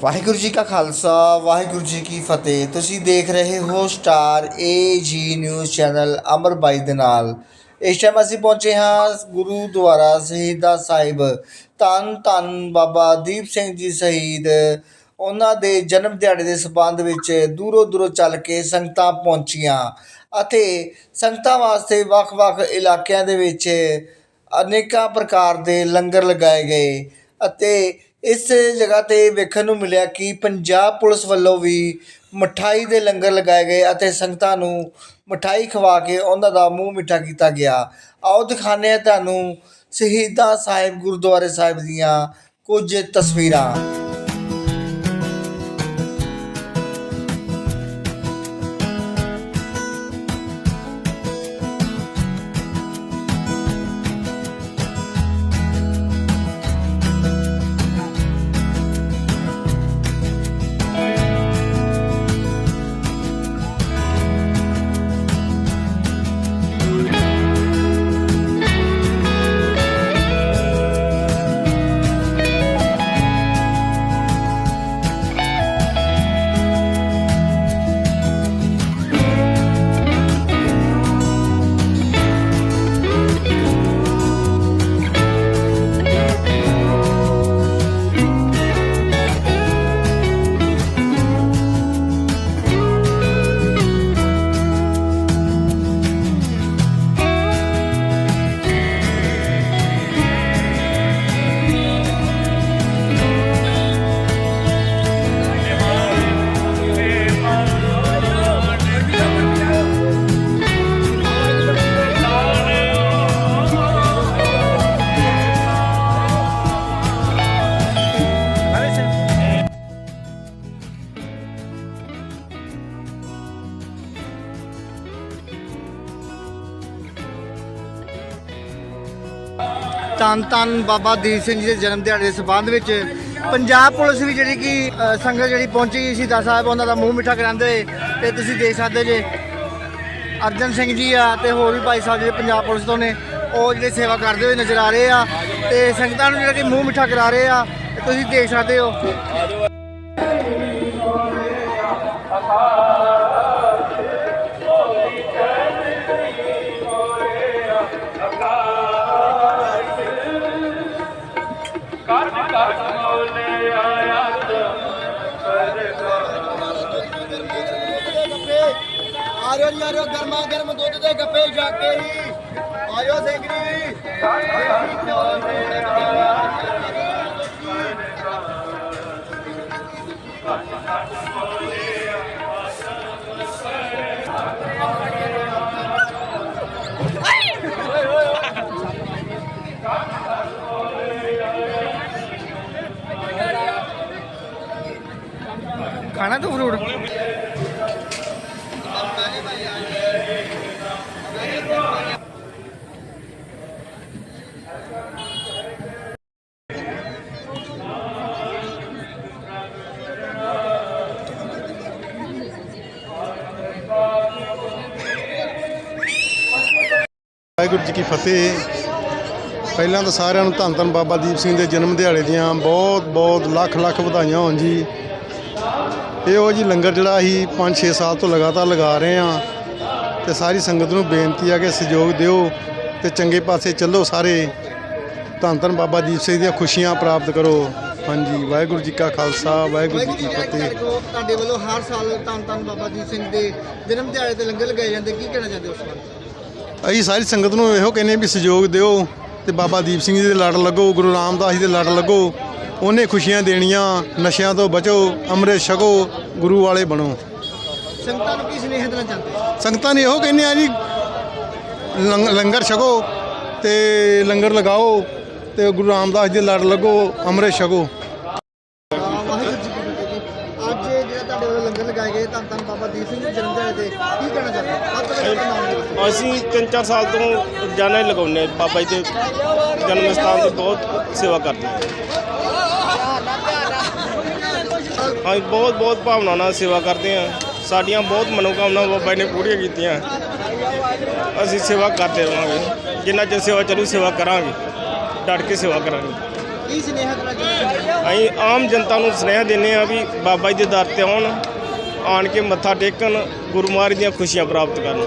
ਵਾਹਿਗੁਰੂ ਜੀ ਕਾ ਖਾਲਸਾ, ਵਾਹਿਗੁਰੂ ਜੀ ਕੀ ਫਤਿਹ। ਤੁਸੀਂ ਦੇਖ ਰਹੇ ਹੋ ਸਟਾਰ ਏ ਜੀ ਨਿਊਜ਼ ਚੈਨਲ ਅਮਰ ਬਾਈ ਦੇ ਨਾਲ। ਇਸ ਟਾਈਮ ਅਸੀਂ ਪਹੁੰਚੇ ਹਾਂ ਗੁਰੂਦੁਆਰਾ ਸ਼ਹੀਦਾਂ ਸਾਹਿਬ। ਧੰਨ ਧੰਨ ਬਾਬਾ ਦੀਪ ਸਿੰਘ ਜੀ ਸ਼ਹੀਦ। ਉਹਨਾਂ ਦੇ ਜਨਮ ਦਿਹਾੜੇ ਦੇ ਸਬੰਧ ਵਿੱਚ ਦੂਰੋਂ ਦੂਰੋਂ ਚੱਲ ਕੇ ਸੰਗਤਾਂ ਪਹੁੰਚੀਆਂ। ਅਤੇ ਸੰਗਤਾਂ ਵਾਸਤੇ ਵੱਖ-ਵੱਖ ਇਲਾਕਿਆਂ ਦੇ ਵਿੱਚ ਅਨੇਕਾਂ ਪ੍ਰਕਾਰ ਦੇ ਲੰਗਰ ਲਗਾਏ ਗਏ। ਅਤੇ ਇਸ ਜਗ੍ਹਾ ਤੇ ਵੇਖਣ ਨੂੰ ਮਿਲਿਆ ਕਿ ਪੰਜਾਬ ਪੁਲਿਸ ਵੱਲੋਂ ਵੀ ਮਠਾਈ ਦੇ ਲੰਗਰ ਲਗਾਏ ਗਏ ਅਤੇ ਸੰਗਤਾਂ ਨੂੰ ਮਠਾਈ ਖਵਾ ਕੇ ਉਹਨਾਂ ਦਾ ਮੂੰਹ ਮਿੱਠਾ ਕੀਤਾ ਗਿਆ। ਆਓ ਦਿਖਾਉਂਦੇ ਹਾਂ ਤੁਹਾਨੂੰ ਸ਼ਹੀਦਾਂ ਸਾਹਿਬ ਗੁਰਦੁਆਰੇ ਸਾਹਿਬ ਦੀਆਂ ਕੁਝ ਤਸਵੀਰਾਂ। ਧੰਨ ਧੰਨ ਬਾਬਾ ਦੀਪ ਸਿੰਘ ਜੀ ਦੇ ਜਨਮ ਦਿਹਾੜੇ ਦੇ ਸਬੰਧ ਵਿੱਚ ਪੰਜਾਬ ਪੁਲਿਸ ਵੀ ਜਿਹੜੀ ਕਿ ਅ, ਸੰਗਤ ਜਿਹੜੀ ਪਹੁੰਚੀ ਸੀ ਦਾ ਸਾਹਿਬ ਉਹਨਾਂ ਦਾ ਮੂੰਹ ਮਿੱਠਾ ਕਰਾਉਂਦੇ ਹੋਏ ਤੇ ਤੁਸੀਂ ਦੇਖ ਸਕਦੇ ਜੇ ਅਰਜਨ ਸਿੰਘ ਜੀ ਆ ਤੇ ਹੋਰ ਵੀ ਭਾਈ ਸਾਹਿਬ ਜਿਹੜੇ ਪੰਜਾਬ ਪੁਲਿਸ ਤੋਂ ਨੇ ਉਹ ਜਿਹੜੇ ਸੇਵਾ ਕਰਦੇ ਹੋਏ ਨਜ਼ਰ ਆ ਰਹੇ ਆ ਤੇ ਸੰਗਤਾਂ ਨੂੰ ਜਿਹੜਾ ਕਿ ਮੂੰਹ ਮਿੱਠਾ ਕਰਾ ਰਹੇ ਆ ਤੇ ਤੁਸੀਂ ਦੇਖ ਸਕਦੇ ਹੋ। ਆਰਿਓ ਜੀ ਆਰਿਓ ਗਰਮਾ ਗਰਮ ਦੁੱਧ ਦੇ ਗੱਪੇ ਜਾ ਕੇ। ਹੀ ਆਇਓ ਸਿੰਘਰੀ ਜੀ। ਵਾਹਿਗੁਰੂ ਜੀ ਕੀ ਫਤਿਹ। ਪਹਿਲਾਂ ਤਾਂ ਸਾਰਿਆਂ ਨੂੰ ਧੰਨ ਧੰਨ ਬਾਬਾ ਦੀਪ ਸਿੰਘ ਦੇ ਜਨਮ ਦਿਹਾੜੇ ਦੀਆਂ ਬਹੁਤ ਬਹੁਤ ਲੱਖ ਲੱਖ ਵਧਾਈਆਂ ਹੋਣ ਜੀ। ਇਹੋ ਜੀ ਲੰਗਰ ਜਿਹੜਾ ਅਸੀਂ 5-6 ਸਾਲ ਤੋਂ ਲਗਾਤਾਰ ਲਗਾ ਰਹੇ ਹਾਂ ਤੇ ਸਾਰੀ ਸੰਗਤ ਨੂੰ ਬੇਨਤੀ ਆ ਕਿ ਸਹਿਯੋਗ ਦਿਓ ਤੇ ਚੰਗੇ ਪਾਸੇ ਚੱਲੋ ਸਾਰੇ। ਧੰਨ ਧੰਨ ਬਾਬਾ ਦੀਪ ਸਿੰਘ ਦੀਆਂ ਖੁਸ਼ੀਆਂ ਪ੍ਰਾਪਤ ਕਰੋ। ਹਾਂਜੀ ਵਾਹਿਗੁਰੂ ਜੀ ਕਾ ਖਾਲਸਾ ਵਾਹਿਗੁਰੂ ਜੀ ਕੀ ਫਤਿਹ। ਤੁਹਾਡੇ ਵੱਲੋਂ ਹਰ ਸਾਲ ਧੰਨ ਧੰਨ ਬਾਬਾ ਦੀਪ ਸਿੰਘ ਦੇ ਜਨਮ ਦਿਹਾੜੇ ਤੇ ਲੰਗਰ ਲਗਾਏ ਜਾਂਦੇ। ਕੀ ਕਹਿਣਾ ਚਾਹੁੰਦੇ ਹੋ ਉਸ ਬਾਰੇ ਅਸੀਂ ਸਾਰੀ ਸੰਗਤ ਨੂੰ ਇਹੋ ਕਹਿੰਦੇ ਵੀ ਸਹਿਯੋਗ ਦਿਓ ਤੇ ਬਾਬਾ ਦੀਪ ਸਿੰਘ ਜੀ ਦੇ ਲੜ ਲੱਗੋ ਗੁਰੂ ਰਾਮਦਾਸ ਜੀ ਦੇ ਲੜ ਲੱਗੋ। ਉਹਨੇ ਖੁਸ਼ੀਆਂ ਦੇਣੀਆਂ ਨਸ਼ਿਆਂ ਤੋਂ ਬਚੋ ਅੰਮ੍ਰਿਤ ਛਕੋ ਗੁਰੂ ਵਾਲੇ ਬਣੋ। ਸੰਗਤਾਂ ਨੂੰ ਕੀ ਸੁਨੇਹਾ ਦੇਣਾ ਚਾਹੁੰਦੇ ਸੰਗਤਾਂ ਨੇ ਇਹੋ ਕਹਿੰਦੇ ਆ ਜੀ ਲੰਗ- ਲੰਗਰ ਛਕੋ ਤੇ ਲੰਗਰ ਲਗਾਓ ਤੇ ਗੁਰੂ ਰਾਮਦਾਸ ਜੀ ਦੇ ਲੜ ਲੱਗੋ ਅੰਮ੍ਰਿਤ ਛਕੋ। ਤੇ ਤੋਂ ਅਸੀਂ 3-4 ਸਾਲ ਤੋਂ ਰੋਜ਼ਾਨਾ ਹੀ ਲਗਾਉਂਦੇ ਬਾਬਾ ਜੀ ਦੇ ਜਨਮ ਸਥਾਨ ਦੀ ਬਹੁਤ ਸੇਵਾ ਕਰਦੇ ਹਾਂ। ਅਸੀਂ ਬਹੁਤ ਬਹੁਤ ਭਾਵਨਾ ਨਾਲ ਸੇਵਾ ਕਰਦੇ ਹਾਂ। ਸਾਡੀਆਂ ਬਹੁਤ ਮਨੋਕਾਮਨਾ ਬਾਬਾ ਜੀ ਨੇ ਪੂਰੀਆਂ ਕੀਤੀਆਂ। ਅਸੀਂ ਸੇਵਾ ਕਰਦੇ ਰਹਾਂਗੇ ਜਿੰਨਾ ਚਿਰ ਸੇਵਾ ਚੱਲੂ ਸੇਵਾ ਕਰਾਂਗੇ। ਡਟ ਕੇ ਸੇਵਾ ਕਰਾਂਗੇ। ਕੀ ਸੁਨੇਹਾ ਦੇਣਾ ਅਸੀਂ ਆਮ ਜਨਤਾ ਨੂੰ ਸੁਨੇਹਾ ਦਿੰਦੇ ਆ ਵੀ ਬਾਬਾ ਜੀ ਦੇ ਦਰ ਤੇ ਆਉਣ ਆਣ ਕੇ ਮੱਥਾ ਟੇਕਣ ਗੁਰੂ ਮਹਾਰਾਜ ਦੀਆਂ ਖੁਸ਼ੀਆਂ ਪ੍ਰਾਪਤ ਕਰਨ।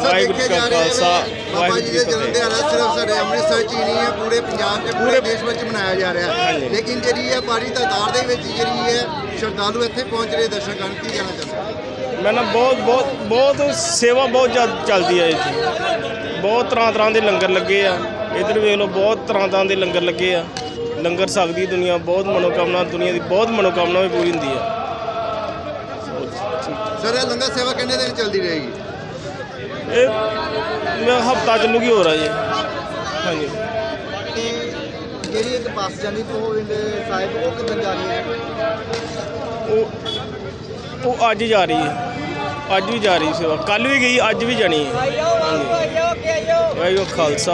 ਵਾਹਿਗੁਰੂ ਜੀ ਕਾ ਖਾਲਸਾ ਬਾਬਾ ਵਾਹਿਗੁਰੂ ਜੀ ਜੀ ਦੇ ਜਨਮ ਦਿਹਾੜਾ ਸਿਰਫ ਸਾਡੇ ਅੰਮ੍ਰਿਤਸਰ 'ਚ ਹੀ ਨਹੀਂ ਹੈ ਪੂਰੇ ਪੰਜਾਬ 'ਚ ਪੂਰੇ ਦੇਸ਼ ਵਿੱਚ ਮਨਾਇਆ ਜਾ ਰਿਹਾ ਹੈ। ਲੇਕਿਨ ਜਿਹੜੀ ਹੈ ਭਾਰੀ ਤਾਦਾਦ ਦੇ ਵਿੱਚ ਜਿਹੜੀ ਹੈ ਸ਼ਰਧਾਲੂ ਇੱਥੇ ਪਹੁੰਚ ਰਹੇ ਦਰਸ਼ਨ ਕਰਨ ਕੀ ਜਾਣਾ ਚਾਹੁੰਦੇ ਮੈਂ ਨਾ ਬਹੁਤ ਬਹੁਤ ਬਹੁਤ ਸੇਵਾ ਬਹੁਤ ਜ਼ਿਆਦਾ ਚੱਲਦੀ ਹੈ ਇੱਥੇ। ਬਹੁਤ ਤਰ੍ਹਾਂ ਤਰ੍ਹਾਂ ਦੇ ਲੰਗਰ ਲੱਗੇ ਆ। ਇਧਰ ਵੇਖ ਲਓ ਬਹੁਤ ਤਰ੍ਹਾਂ ਤਰ੍ਹਾਂ ਦੇ ਲੰਗਰ ਲੱਗੇ ਆ। ਲੰਗਰ ਸਕਦੀ ਦੁਨੀਆ ਬਹੁਤ ਮਨੋਕਾਮਨਾ ਦੁਨੀਆ ਦੀ ਬਹੁਤ ਮਨੋਕਾਮਨਾ ਵੀ ਪੂਰੀ ਹੁੰਦੀ ਆ ਸਰ ਇਹ ਲੰਗਰ ਸੇਵਾ ਕਿੰਨੇ ਦਿਨ ਚੱਲਦੀ ਰਹੇਗੀ? ਇਹ ਹਫਤਾ ਚੱਲੂਗੀ ਹੋ ਰਿਹਾ ਜੀ। ਹਾਂਜੀ। ਤੇ ਜਿਹੜੀ ਇੱਕ ਬੱਸ ਜਾਂਦੀ ਗੋਬਿੰਦ ਸਾਹਿਬ ਉਹ ਕਿੱਦਾਂ ਜਾ ਰਹੀ ਹੈ? ਉਹ ਉਹ ਅੱਜ ਜਾ ਰਹੀ ਹੈ। ਅੱਜ ਵੀ ਜਾ ਰਹੀ ਸੇਵਾ। ਕੱਲ ਵੀ ਗਈ ਅੱਜ ਵੀ ਜਾਣੀ ਹੈ। ਵਾਹਿਗੁਰੂ ਖਾਲਸਾ